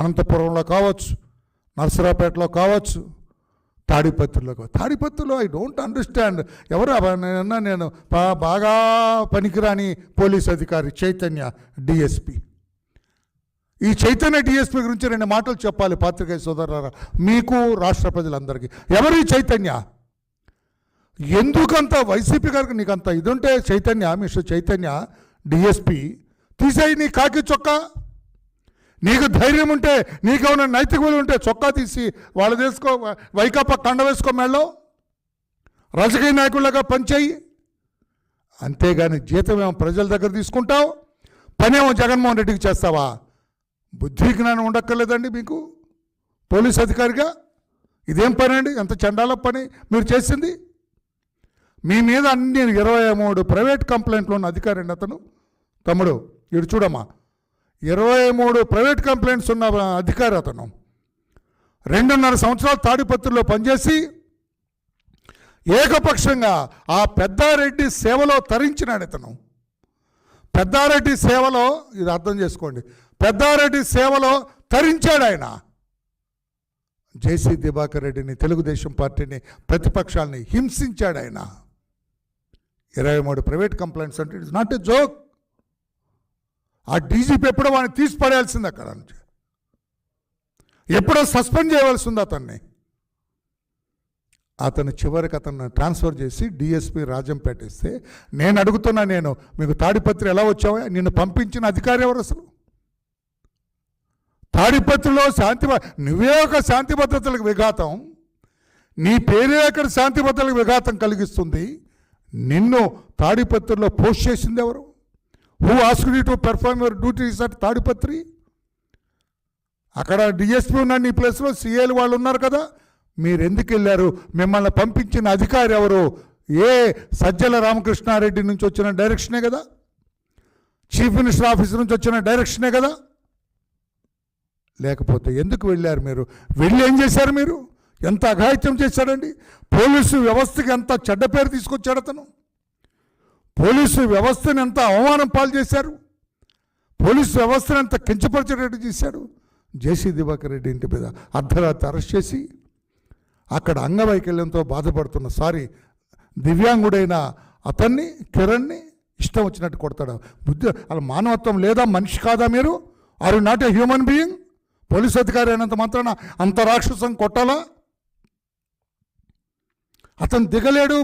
అనంతపురంలో కావచ్చు నర్సరాపేటలో కావచ్చు తాడిపత్రిలో కావచ్చు. తాడిపత్రిలో ఐ డోంట్ అండర్స్టాండ్ ఎవరు నిన్న నేను బాగా పనికిరాని పోలీస్ అధికారి చైతన్య డిఎస్పి ఈ చైతన్య డిఎస్పి గురించి రెండు మాటలు చెప్పాలి పాత్రికేయ సోదరులారా. మీకు రాష్ట్ర ప్రజలందరికీ. ఎవరు ఈ చైతన్య? ఎందుకంత వైసీపీ గారికి నీకు అంత ఇదుంటే చైతన్య మిస్టర్ చైతన్య డిఎస్పి తీసేయి నీ కాకి చొక్కా. నీకు ధైర్యం ఉంటే నీకేమైనా నైతిక విలువ ఉంటే చొక్కా తీసి వాళ్ళు తీసుకో వైకాపా కండ వేసుకో మెళ్ళో. రాజకీయ నాయకులుగా పనిచేయి. అంతేగాని జీతం ఏమో ప్రజల దగ్గర తీసుకుంటావు పనేమో జగన్మోహన్ రెడ్డికి చేస్తావా? బుద్ధి జ్ఞానం ఉండక్కర్లేదండి మీకు. పోలీస్ అధికారిగా ఇదేం పని అండి? ఎంత చండాల పని మీరు చేసింది? మీ మీద అన్ని ఇరవై మూడు ప్రైవేట్ కంప్లైంట్లు ఉన్న అధికారి అండి అతను. తమ్ముడు ఇటు చూడమ్మా. ఇరవై మూడు ప్రైవేట్ కంప్లైంట్స్ ఉన్న అధికారి అతను. రెండున్నర సంవత్సరాలు తాడిపత్రిలో పనిచేసి ఏకపక్షంగా ఆ పెద్దారెడ్డి సేవలో తరించినాడు ఇతను. పెద్దారెడ్డి సేవలో ఇది అర్థం చేసుకోండి పెద్దారెడ్డి సేవలో తరించాడు ఆయన. జేసీ దివాకర్ రెడ్డిని తెలుగుదేశం పార్టీని ప్రతిపక్షాలని హింసించాడు ఆయన. ఇరవై మూడు ప్రైవేట్ కంప్లైంట్స్ అంటే ఇట్స్ నాట్ ఎ జోక్. ఆ డీజీపీ ఎప్పుడో వాడిని తీసి పడేయాల్సింది అక్కడ నుంచి ఎప్పుడో సస్పెండ్ చేయవలసి ఉంది అతన్ని. అతను చివరికి అతను ట్రాన్స్ఫర్ చేసి డిఎస్పి రాజంపేట ఇస్తే నేను అడుగుతున్నా నేను మీకు తాడిపత్రి ఎలా వచ్చావా నిన్ను పంపించిన అధికారి ఎవరు అసలు? తాడిపత్రిలో శాంతి నువ్వే ఒక శాంతి భద్రతలకు విఘాతం నీ పేరే అక్కడ శాంతి భద్రతలకు విఘాతం కలిగిస్తుంది నిన్ను తాడిపత్రిలో పోస్ట్ చేసింది ఎవరు? Who ask you to perform your duties at Tadipatri అక్కడ డిఎస్పీ ఉన్న నీ ప్లేస్లో సిఏలు వాళ్ళు ఉన్నారు కదా. మీరు ఎందుకు వెళ్ళారు? మిమ్మల్ని పంపించిన అధికారి ఎవరు? ఏ సజ్జల రామకృష్ణారెడ్డి నుంచి వచ్చిన డైరెక్షనే కదా? చీఫ్ మినిస్టర్ ఆఫీస్ నుంచి వచ్చిన డైరెక్షనే కదా? లేకపోతే ఎందుకు వెళ్ళారు మీరు? వెళ్ళి ఏం చేశారు మీరు? ఎంత అఘాయిత్యం చేశాడండి? పోలీసు వ్యవస్థకి ఎంత చెడ్డ పేరు తీసుకొచ్చాడు అతను? పోలీసు వ్యవస్థను ఎంత అవమానం పాలు చేశారు? పోలీసు వ్యవస్థను ఎంత కించపరిచేటట్టు చేశాడు జేసీ దివాకర్ రెడ్డి ఇంటి మీద అర్ధరాత్రి అరెస్ట్ చేసి అక్కడ అంగవైకల్యంతో బాధపడుతున్న సారీ దివ్యాంగుడైన అతన్ని కిరణ్ని ఇష్టం వచ్చినట్టు కొడతాడు. బుద్ధి అలా మానవత్వం లేదా మనిషి కాదా మీరు? Are not a human being police అధికారి అయినంత మాత్రాన అంత రాక్షసం కొట్టాలా? అతను దిగలేడు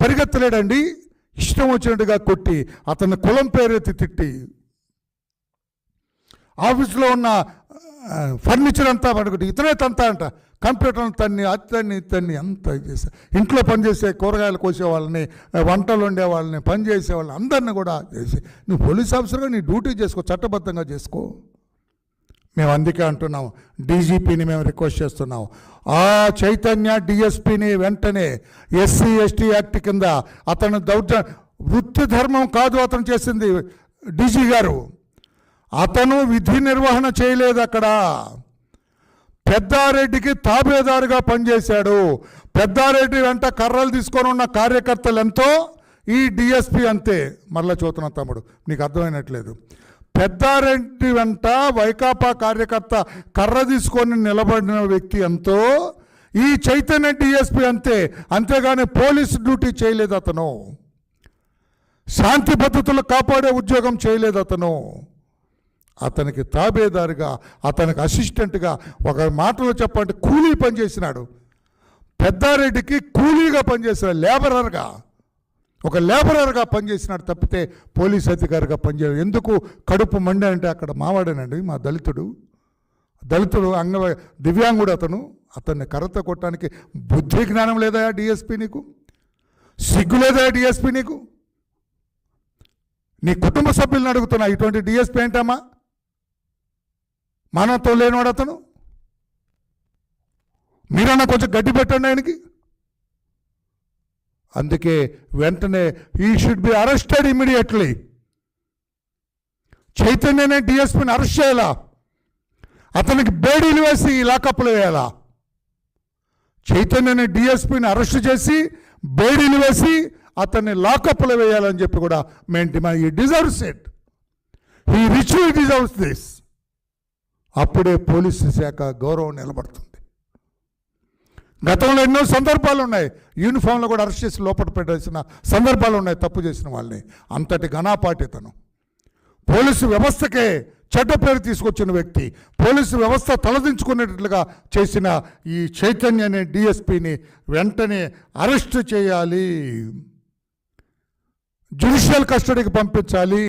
పరిగెత్తలేడండి. ఇష్టం వచ్చినట్టుగా కొట్టి అతని కులం పేరెత్తి తిట్టి ఆఫీస్లో ఉన్న ఫర్నిచర్ అంతా పడుకుంటే ఇతనే తంతా అంట. కంప్యూటర్ తన్ని అతన్ని ఇతన్ని అంత చేసా. ఇంట్లో పనిచేసే కూరగాయలు కోసే వాళ్ళని వంటలు వండే వాళ్ళని పని చేసే వాళ్ళని అందరిని కూడా చేసి నువ్వు పోలీస్ ఆఫీసర్గా నీ డ్యూటీ చేసుకో చట్టబద్ధంగా చేసుకో. మేము అందుకే అంటున్నాం డీజీపీని మేము రిక్వెస్ట్ చేస్తున్నాం ఆ చైతన్య డిఎస్పీని వెంటనే ఎస్సీ ఎస్టీ యాక్ట్ కింద అతను దౌర్జ వృత్తి ధర్మం కాదు అతను చేసింది డీజీ గారు. అతను విధి నిర్వహణ చేయలేదు అక్కడ. పెద్దారెడ్డికి తాబేదారుగా పనిచేశాడు. పెద్దారెడ్డి వెంట కర్రలు తీసుకొని ఉన్న కార్యకర్తలు ఎంతో? ఈ డిఎస్పి అంతే. మరలా చూతున్న తమ్ముడు. నీకు అర్థమైనట్లేదు. పెద్దారెడ్డి వెంట వైకాపా కార్యకర్త కర్ర తీసుకొని నిలబడిన వ్యక్తి ఎంతో ఈ చైతన్య డిఎస్పి అంతే అంతేగాని పోలీస్ డ్యూటీ చేయలేదు అతను. శాంతి భద్రతలు కాపాడే ఉద్యోగం చేయలేదు అతను. అతనికి తాబేదారుగా అతనికి అసిస్టెంట్గా ఒక మాటలో చెప్పండి కూలీ పనిచేసినాడు. పెద్దారెడ్డికి కూలీగా పనిచేసిన లేబరర్గా. ఒక లేబరర్గా పనిచేసినాడు తప్పితే పోలీస్ అధికారిగా పనిచేయడు. ఎందుకు? కడుపు మండి అంటే అక్కడ మావాడేనండి మా దళితుడు. దళితుడు అంగ దివ్యాంగుడు అతను. అతన్ని కర్రతో కొట్టడానికి బుద్ధి జ్ఞానం లేదా డిఎస్పి నీకు? సిగ్గు లేదా డిఎస్పి నీకు? నీ కుటుంబ సభ్యులను అడుగుతున్నా ఇటువంటి డిఎస్పీ ఏంటమ్మా? మానవత్వం లేనివాడు అతను? మీరన్నా కొంచెం గడ్డి పెట్టండి ఆయనకి. అందుకే వెంటనే he should be arrested immediately చైతన్యనే డిఎస్పీని అరెస్ట్ చేయాలా? అతనికి బేడీలు వేసి లాకప్లు వేయాలా? చైతన్యని డిఎస్పీని అరెస్ట్ చేసి బేడీలు వేసి అతన్ని లాకప్లు వేయాలని చెప్పి కూడా మేము demand he deserves it he rich deserves this అప్పుడే పోలీసు శాఖ గౌరవం నిలబడుతుంది. గతంలో ఎన్నో సందర్భాలు ఉన్నాయి. యూనిఫామ్లో కూడా అరెస్ట్ చేసి లోపల పెట్టాల్సిన సందర్భాలు ఉన్నాయి తప్పు చేసిన వాళ్ళని. అంతటి ఘనాపాటితను. పోలీసు వ్యవస్థకే చెడ్డ పేరు తీసుకొచ్చిన వ్యక్తి పోలీసు వ్యవస్థ తలదించుకునేటట్లుగా చేసిన ఈ చైతన్య అనే డిఎస్పిని వెంటనే అరెస్ట్ చేయాలి. జ్యుడిషియల్ కస్టడీకి పంపించాలి.